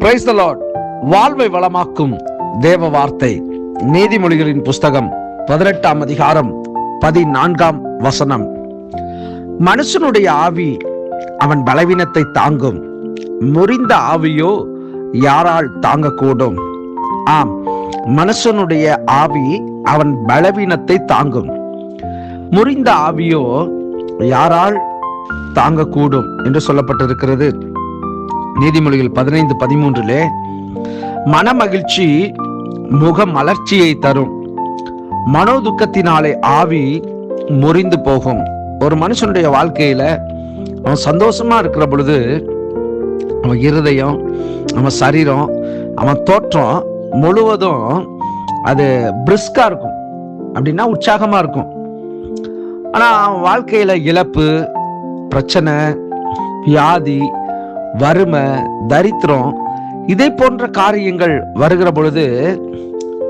Praise the Lord வாழ்வை வளமாக்கும் தேவ வார்த்தை நீதிமொழிகளின் புஸ்தகம் பதினெட்டாம் அதிகாரம் பதினான்காம் வசனம். மனுஷனுடைய ஆவி அவன் பலவீனத்தை தாங்கும். முறிந்த ஆவியோ யாரால் தாங்கக்கூடும். ஆம் மனுஷனுடைய ஆவி அவன் பலவீனத்தை தாங்கும். முறிந்த ஆவியோ யாரால் தாங்கக்கூடும் என்று சொல்லப்பட்டிருக்கிறது. நீதிமொழிகள் பதினைந்து பதிமூன்றிலே மனமகிழ்ச்சி முக மலர்ச்சியை தரும். மனோதுக்கத்தினாலே ஆவி முறிந்து போகும். ஒரு மனுஷனுடைய வாழ்க்கையில அவன் சந்தோஷமா இருக்கிற பொழுது அவன் இருதயம் அவன் சரீரம் அவன் தோற்றம் முழுவதும் அது பிரிஸ்கா இருக்கும். அப்படின்னா உற்சாகமா இருக்கும். ஆனா அவன் வாழ்க்கையில இழப்பு பிரச்சனை வியாதி வறுமை தரித்திரம் இதை போன்ற காரியங்கள் வருகிற பொழுது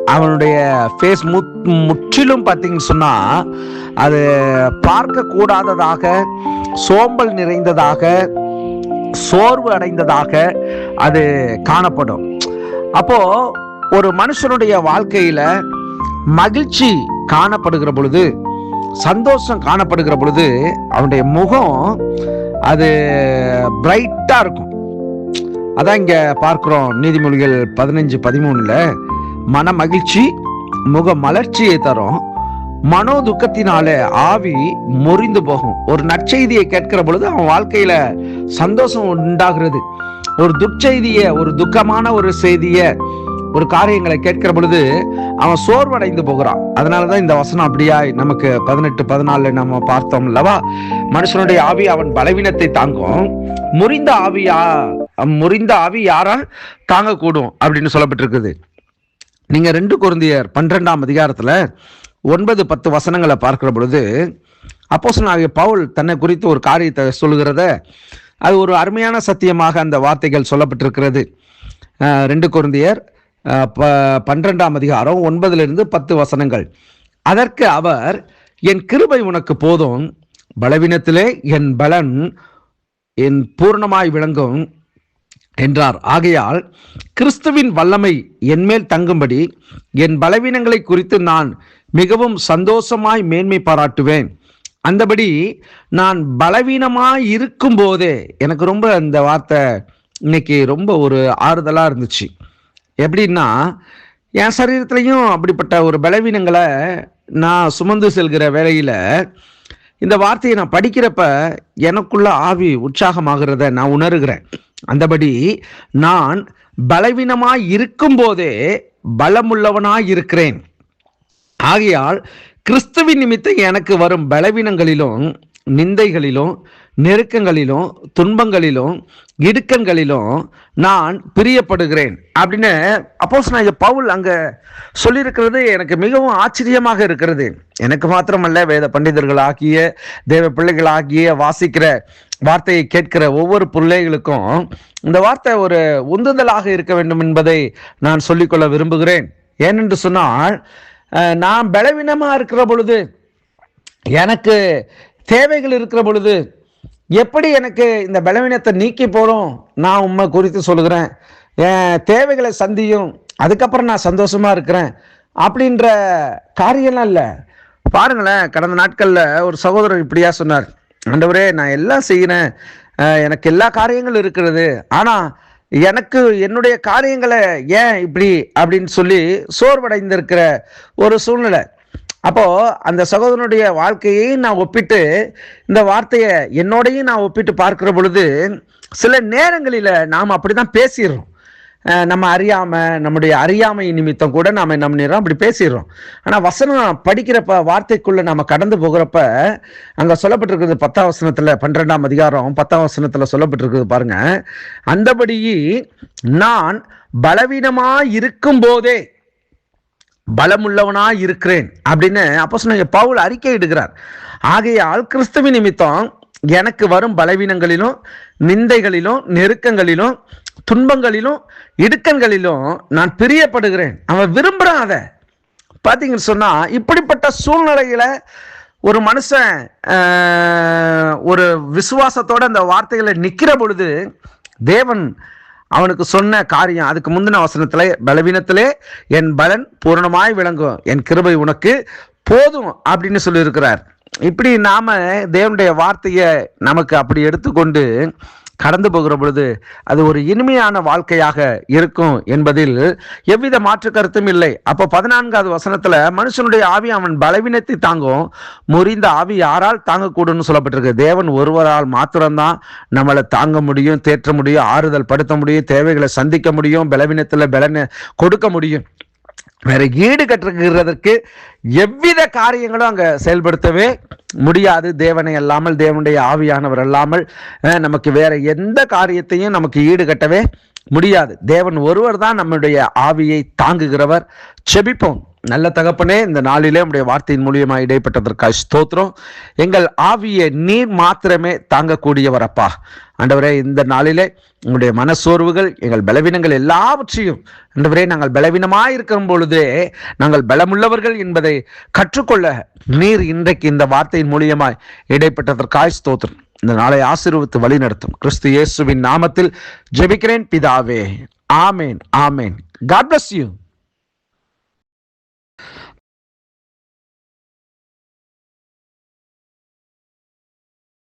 அவனுடைய ஃபேஸ் முற்றிலும் பார்த்தீங்கன்னு சொன்னா அது பார்க்க கூடாததாக சோம்பல் நிறைந்ததாக சோர்வு அடைந்ததாக அது காணப்படும். அப்போ ஒரு மனுஷனுடைய வாழ்க்கையில மகிழ்ச்சி காணப்படுகிற பொழுது சந்தோஷம் காணப்படுகிற பொழுது அவனுடைய முகம் அது பிரைட்டாக இருக்கும். அதான் இங்கே பார்க்குறோம் நீதிமொழிகள் பதினஞ்சு பதிமூணில் மன மகிழ்ச்சி முக மலர்ச்சியை தரும். மனோ துக்கத்தினால ஆவி முறிந்து போகும். ஒரு நற்செய்தியை கேட்கிற பொழுது அவன் வாழ்க்கையில சந்தோஷம் உண்டாகிறது. ஒரு துர்ச்செய்திய ஒரு துக்கமான ஒரு செய்திய ஒரு காரியங்களை கேட்கிற பொழுது அவன் சோர்வடைந்து போகிறான். அதனாலதான் இந்த வசனம் அப்படியா நமக்கு பதினெட்டு பதினாலுல நம்ம பார்த்தோம் அல்லவா மனுஷனுடைய ஆவி அவன் பலவீனத்தை தாங்கும். முறிந்த ஆவியா முறிந்த ஆவி யாரா தாங்கக்கூடும் அப்படின்னு சொல்லப்பட்டிருக்குது. நீங்க ரெண்டு குருந்தியர் பன்னிரெண்டாம் அதிகாரத்துல ஒன்பது பத்து வசனங்களை பார்க்கிற பொழுது அப்போஸ்தலனாகிய பவுல் தன்னை குறித்து ஒரு காரியத்தை சொல்லுகிறத அது ஒரு அருமையான சத்தியமாக அந்த வார்த்தைகள் சொல்லப்பட்டிருக்கிறது. ரெண்டு குருந்தியர் ப பன்னிரெண்டாம் அதிகாரம் ஒன்பதிலிருந்து பத்து வசனங்கள். அதற்கு அவர் என் கிருபை உனக்கு போதும் பலவீனத்திலே என் பலன் என் பூர்ணமாய் விளங்கும் என்றார். ஆகையால் கிறிஸ்துவின் வல்லமை என்மேல் தங்கும்படி என் பலவீனங்களை குறித்து நான் மிகவும் சந்தோஷமாய் மேன்மை பாராட்டுவேன். அந்தபடி நான் பலவீனமாய் இருக்கும் போதே எனக்கு ரொம்ப இந்த வார்த்தை இன்னைக்கு ரொம்ப ஒரு ஆறுதலாக இருந்துச்சு. எப்படின்னா என் சரீரத்திலையும் அப்படிப்பட்ட ஒரு பலவீனங்களை நான் சுமந்து செல்கிற வேலையில் இந்த வார்த்தையை நான் படிக்கிறப்ப எனக்குள்ள ஆவி உற்சாகமாகிறத நான் உணர்கிறேன். அந்தபடி நான் பலவீனமாய் இருக்கும் போதே பலமுள்ளவனாய் இருக்கிறேன். ஆகையால் கிறிஸ்துவின் நிமித்தம் எனக்கு வரும் பலவீனங்களிலும் நிந்தைகளிலும் நெருக்கங்களிலும் துன்பங்களிலும் இடுக்கண்களிலும் நான் பிரியப்படுகிறேன். அப்படின்னு அப்போஸ் நான் பவுல் அங்க சொல்லியிருக்கிறது எனக்கு மிகவும் ஆச்சரியமாக இருக்கிறது. எனக்கு மாத்திரமல்ல வேத பண்டிதர்கள் ஆகிய தேவ பிள்ளைகள் ஆகிய வாசிக்கிற வார்த்தையை கேட்கிற ஒவ்வொரு பிள்ளைகளுக்கும் இந்த வார்த்தை ஒரு உந்துதலாக இருக்க வேண்டும் என்பதை நான் சொல்லிக்கொள்ள விரும்புகிறேன். ஏனென்று சொன்னால் நான் பலவீனமா இருக்கிற பொழுது எனக்கு தேவைகள் இருக்கிற பொழுது எப்படி எனக்கு இந்த பலவீனத்தை நீக்கி போகிறோம் நான் உண்மை குறித்து சொல்லுகிறேன். என் தேவைகளை சந்தியும் அதுக்கப்புறம் நான் சந்தோஷமா இருக்கிறேன் அப்படின்ற காரியம்லாம் இல்லை. பாருங்களேன் கடந்த நாட்களில் ஒரு சகோதரர் இப்படியா சொன்னார். ஆண்டவரே நான் எல்லாம் செய்கிறேன். எனக்கு எல்லா காரியங்களும் இருக்கிறது. ஆனால் எனக்கு என்னுடைய காரியங்களை ஏன் இப்படி? அப்படின்னு சொல்லி சோர்வடைந்திருக்கிற ஒரு சூழ்நிலை. அப்போது அந்த சகோதரனுடைய வாழ்க்கையை நான் ஒப்பிட்டு இந்த வார்த்தையை என்னோடையும் நான் ஒப்பிட்டு பார்க்குற பொழுது சில நேரங்களில் நாம் அப்படி தான் பேசிடுறோம் நம்ம அறியாமல் நம்முடைய அறியாமை நிமித்தம் கூட நாம என்ன பண்ணிடுறோம்? அப்படி பேசிடுறோம். ஆனால் வசனம் படிக்கிறப்ப வார்த்தைக்குள்ளே நம்ம கடந்து போகிறப்ப அங்கே சொல்லப்பட்டிருக்கிறது பத்தாம் வசனத்தில் பன்னிரெண்டாம் அதிகாரம் பத்தாம் வசனத்தில் சொல்லப்பட்டிருக்கிறது பாருங்கள் அந்தபடி நான் பலவீனமாக இருக்கும் பலமுள்ளவனா இருக்கிறேன் அப்படின்னு அப்போ சொன்ன பவுல் அறிக்கை இடுகிறார் ஆகையால் கிறிஸ்துவ நிமித்தம் எனக்கு வரும் பலவீனங்களிலும் நிந்தைகளிலும் நெருக்கங்களிலும் துன்பங்களிலும் இடுக்கண்களிலும் நான் பிரியப்படுகிறேன். அவன் விரும்புகிறான் அதை. பார்த்தீங்கன்னு சொன்னால் இப்படிப்பட்ட சூழ்நிலையில் ஒரு மனுஷன் ஒரு விசுவாசத்தோட அந்த வார்த்தைகளை நிற்கிற பொழுது தேவன் அவனுக்கு சொன்ன காரியம் அதுக்கு முந்தின அவசரத்திலே பலவீனத்திலே என் பலன் பூரணமாய் விளங்கும் என் கிருபை உனக்கு போதும் அப்படின்னு சொல்லியிருக்கிறார். இப்படி நாம தேவனுடைய வார்த்தையை நமக்கு அப்படி எடுத்துக்கொண்டு கடந்து போகிற பொழுது அது ஒரு இனிமையான வாழ்க்கையாக இருக்கும் என்பதில் எவ்வித மாற்று கருத்தும் இல்லை. அப்போ பதினான்காவது வசனத்துல மனுஷனுடைய ஆவி அவன் பலவீனத்தை தாங்கும். முறிந்த ஆவி யாரால் தாங்கக்கூடும்னு சொல்லப்பட்டிருக்கு. தேவன் ஒருவரால் மாத்திரம்தான் நம்மளை தாங்க முடியும் தேற்ற முடியும் ஆறுதல் படுத்த முடியும் தேவைகளை சந்திக்க முடியும் பலவீனத்தில் பலன கொடுக்க முடியும். வேற ஈடு கட்டுகிறதற்கு எவ்வித காரியங்களும் அங்க செயல்படுத்தவே முடியாது. தேவனை அல்லாமல் தேவனுடைய ஆவியானவர் அல்லாமல் நமக்கு வேற எந்த காரியத்தையும் நமக்கு ஈடு கட்டவே முடியாது. தேவன் ஒருவர் தான் நம்முடைய ஆவியை தாங்குகிறவர். செபிப்போம். நல்ல தகப்பனே இந்த நாளிலே உடைய வார்த்தையின் மூலியமாக இடைப்பட்டதற்காக ஸ்தோத்திரம். எங்கள் ஆவியை நீர் மாத்திரமே தாங்கக்கூடியவரப்பா. ஆண்டவரே இந்த நாளிலே உங்களுடைய மனசோர்வுகள் எங்கள் பலவீனங்கள் எல்லாவற்றையும் ஆண்டவரே நாங்கள் பலவீனமாக இருக்கும் பொழுதே நாங்கள் பலமுள்ளவர்கள் என்பதை கற்றுக்கொள்ள நீர் இன்றைக்கு இந்த வார்த்தையின் மூலியமாய் இடைப்பட்டதற்காய் ஸ்தோத்திரம். இந்த நாளை ஆசீர்வத்து வழிநடத்தும். கிறிஸ்து இயேசுவின் நாமத்தில் ஜெபிக்கிறேன் பிதாவே. ஆமேன் ஆமேன். God bless you